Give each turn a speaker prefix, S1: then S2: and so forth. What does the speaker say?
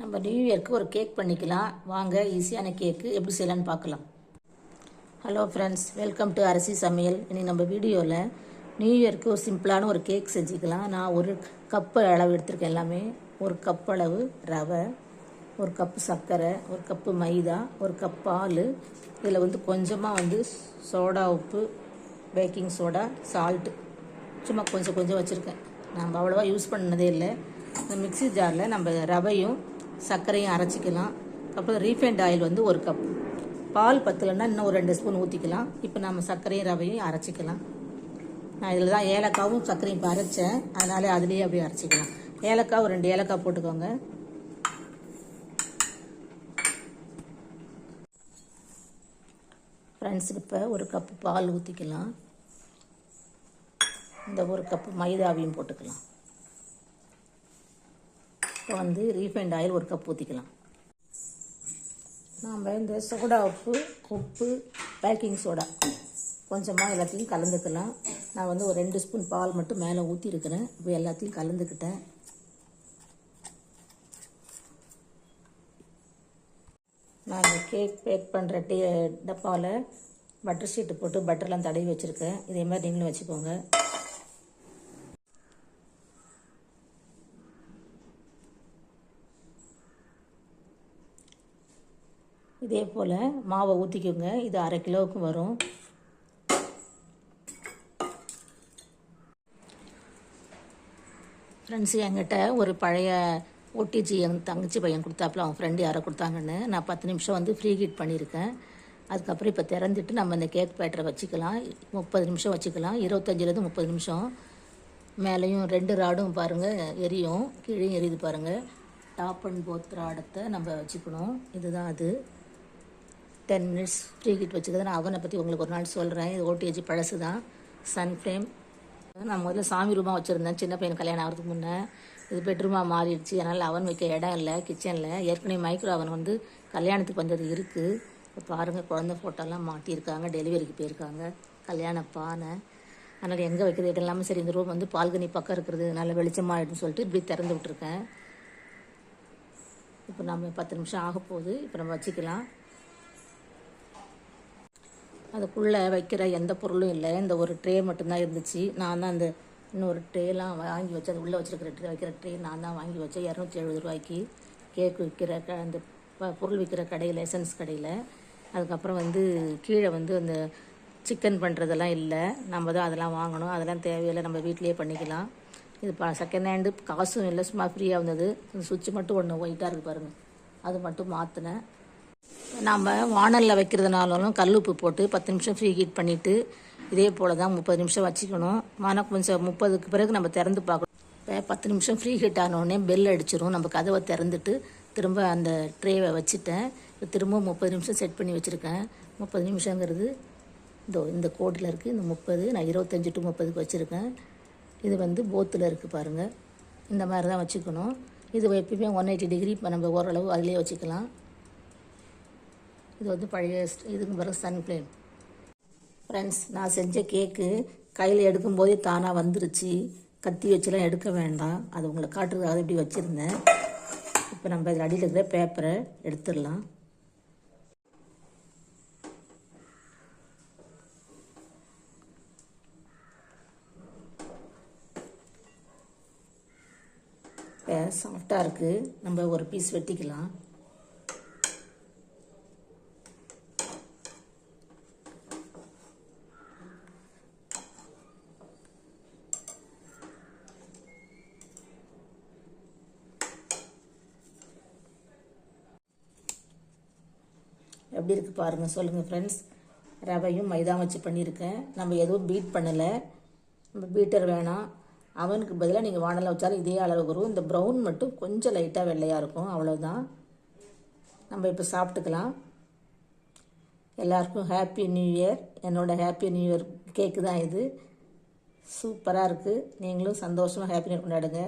S1: நம்ம நியூ இயர்க்கு ஒரு கேக் பண்ணிக்கலாம். வாங்க ஈஸியான கேக்கு எப்படி செய்யலான்னு பார்க்கலாம். ஹலோ ஃப்ரெண்ட்ஸ் வெல்கம் டு அரிசி சமையல் இன்னைக்கு நம்ம வீடியோவில் நியூ இயர்க்கு ஒரு சிம்பிளான ஒரு கேக் செஞ்சுக்கலாம். நான் ஒரு கப்பு அளவு எடுத்திருக்கேன் எல்லாமே. ஒரு கப் அளவு ரவை ஒரு கப்பு சர்க்கரை ஒரு கப்பு மைதா ஒரு கப் பால். இதில் வந்து கொஞ்சமாக வந்து சோடா உப்பு பேக்கிங் சோடா சால்ட்டு சும்மா கொஞ்சம் கொஞ்சம் வச்சுருக்கேன். நம்ம அவ்வளோவா யூஸ் பண்ணதே இல்லை. இந்த மிக்ஸி ஜாரில் நம்ம ரவையும் சர்க்கரையும் அரைச்சிக்கலாம். அப்புறம் ரீஃபைண்ட் ஆயில் வந்து ஒரு கப் பால் பத்தலைன்னா இன்னும் ஒரு ரெண்டு ஸ்பூன் ஊற்றிக்கலாம் இப்போ நம்ம சர்க்கரையும் ரவையும் அரைச்சிக்கலாம். நான் இதில் தான் ஏலக்காவும் சர்க்கரையும் இப்போ அரைச்சேன். அதனால அதுலேயே அப்படியே அரைச்சிக்கலாம். ஏலக்காய் ஒரு ரெண்டு ஏலக்காய் போட்டுக்கோங்க. ஃப்ரெண்ட்ஸ் இப்போ ஒரு கப்பு பால் ஊற்றிக்கலாம் இந்த ஒரு கப்பு மைதாவையும் போட்டுக்கலாம். இப்போ வந்து ரீஃபைண்ட் ஆயில் ஒரு கப் ஊற்றிக்கலாம் நாம் இந்த சோடா உப்பு உப்பு பேக்கிங் சோடா கொஞ்சமாக எல்லாத்தையும் கலந்துக்கலாம். நான் வந்து ஒரு ரெண்டு ஸ்பூன் பால் மட்டும் மேலே ஊற்றிருக்கிறேன் இப்போ எல்லாத்தையும் கலந்துக்கிட்டேன். நான் இந்த கேக் பேக் பண்ணுற டே டப்பாவில் பட்டர் ஷீட்டு போட்டு பட்டர்லாம் தடவி வச்சுருக்கேன். இதே மாதிரி நீங்களும் வச்சுக்கோங்க. இதே போல் மாவை ஊற்றிக்கோங்க இது அரை கிலோவுக்கு வரும். ஃப்ரெண்ட்ஸ் என்கிட்ட ஒரு பழைய ஓடிஜி என் தங்கச்சி பையன் கொடுத்தாப்புல. அவன் ஃப்ரெண்டு யாரை கொடுத்தாங்கன்னு நான் பத்து நிமிஷம் வந்து ஃப்ரீ ஹீட் பண்ணியிருக்கேன். அதுக்கப்புறம் இப்போ திறந்துட்டு நம்ம இந்த கேக் பேட்டரை வச்சுக்கலாம். முப்பது நிமிஷம் வச்சுக்கலாம். இருபத்தஞ்சிலேருந்து முப்பது நிமிஷம். மேலேயும் ரெண்டு ராடும் பாருங்கள் எரியும். கீழே எரியுது பாருங்கள் டாப் அண்ட் போத் ராடத்தை நம்ம வச்சுக்கணும். இதுதான் அது. டென் மினிட்ஸ் ஃப்ரீ ஹீட் வச்சுக்கிறது நான் அவனை பற்றி உங்களுக்கு ஒரு நாள் சொல்கிறேன் இது ஓடிஹெச் பழசு தான் சன் ஃப்ளேம் நான் முதல்ல சாமி ரூமாக வச்சுருந்தேன். சின்ன பையன் கல்யாணம் ஆகிறதுக்கு முன்னே. இது பெட்ரூமாக மாறிடுச்சு. அதனால் அவன் வைக்க இடம் இல்லை கிச்சனில் ஏற்கனவே மைக்ரோ அவன் வந்து கல்யாணத்துக்கு வந்தது இருக்குது இப்போ பாருங்கள் குழந்த ஃபோட்டோலாம் மாட்டியிருக்காங்க. டெலிவரிக்கு போயிருக்காங்க. கல்யாண பானை. அதனால் எங்கே வைக்கிறது? இடம் இல்லாமல் சரி இந்த ரூம் வந்து பால்கனி பக்கம் இருக்கிறது. நல்ல வெளிச்சமாகிடுன்னு சொல்லிட்டு இப்படி திறந்து விட்ருக்கேன் இப்போ நம்ம பத்து நிமிஷம் ஆக போகுது இப்போ நம்ம வச்சுக்கலாம். அதுக்குள்ளே வைக்கிற எந்த பொருளும் இல்லை. இந்த ஒரு ட்ரே மட்டும்தான் இருந்துச்சு. நான் தான் அந்த இன்னொரு ட்ரேலாம் வாங்கி வச்சு அது உள்ளே வச்சுருக்கிற ட்ரே வைக்கிற ட்ரே நான் தான் வாங்கி வச்சேன். இரநூத்தி எழுபது ரூபாய்க்கு கேக் விற்கிற க அந்த ப- பொருள் விற்கிற கடையில் எசன்ஸ் கடையில். அதுக்கப்புறம் வந்து கீழே வந்து அந்த சிக்கன் பண்ணுறதெல்லாம் இல்லை. நம்ம தான் அதெல்லாம் வாங்கணும். அதெல்லாம் தேவையில்லை. நம்ம வீட்டிலேயே பண்ணிக்கலாம். இது ப செகண்ட் ஹேண்டு காசும் இல்லை. சும்மா ஃப்ரீயாக வந்தது சுவிட்ச் மட்டும் ஒன்று ஒயிட்டாக இருக்குது பாருங்கள் அது மட்டும் மாற்றினேன் நாம் வானலில் வைக்கிறதுனாலும் கல் உப்பு போட்டு பத்து நிமிஷம் ஃப்ரீ ஹீட் பண்ணிவிட்டு இதே போல் தான் முப்பது நிமிஷம் வச்சுக்கணும். ஆனால் கொஞ்சம் முப்பதுக்கு பிறகு நம்ம திறந்து பார்க்கணும். இப்போ பத்து நிமிஷம் ஃப்ரீ ஹீட் ஆனோடனே பெல் அடிச்சிரும். நம்ம கதவை திறந்துட்டு திரும்ப அந்த ட்ரேவை வச்சுட்டேன். இப்போ திரும்ப முப்பது நிமிஷம் செட் பண்ணி வச்சுருக்கேன். முப்பது நிமிஷங்கிறது இதோ இந்த கோட்டில் இருக்குது இந்த முப்பது நான் இருபத்தஞ்சி டு முப்பதுக்கு வச்சுருக்கேன். இது வந்து போத்தில் இருக்குது பாருங்கள் இந்த மாதிரி தான் வச்சுக்கணும். இது எப்பயுமே ஒன் எயிட்டி டிகிரி இப்போ நம்ம ஓரளவு அதிலே வச்சுக்கலாம். இது வந்து பழைய இதுக்கு பிறகு சன்ஃப்ளேம் ஃப்ரெண்ட்ஸ் நான் செஞ்ச கேக்கு கையில் எடுக்கும்போதே தானாக வந்துருச்சு. கத்தி வச்சுலாம் எடுக்க வேண்டாம். அது உங்களை காட்டுறதுக்காக இப்படி வச்சுருந்தேன். இப்போ நம்ம இதில் அடியில் இருக்கிற பேப்பரை எடுத்துடலாம். இப்போ சாஃப்டாக இருக்குது நம்ம ஒரு பீஸ் வெட்டிக்கலாம். எப்படி இருக்குது பாருங்கள் சொல்லுங்கள் ஃப்ரெண்ட்ஸ் ரவையும் மைதா வச்சு பண்ணியிருக்கேன். நம்ம எதுவும் பீட் பண்ணலை. நம்ம பீட்டர் வேணாம். அவனுக்கு பதிலாக நீங்கள் வானலை வச்சாலும் இதே அளவு வரும். இந்த ப்ரௌன் மட்டும் கொஞ்சம் லைட்டாக வெள்ளையாக இருக்கும். அவ்வளோதான் நம்ம இப்போ சாப்பிட்டுக்கலாம். எல்லாருக்கும் ஹாப்பி நியூ இயர் என்னோட ஹாப்பி நியூ இயர் கேக்கு தான் இது. சூப்பராக இருக்குது நீங்களும் சந்தோஷமாக ஹாப்பி நியூ கொண்டாடுங்க.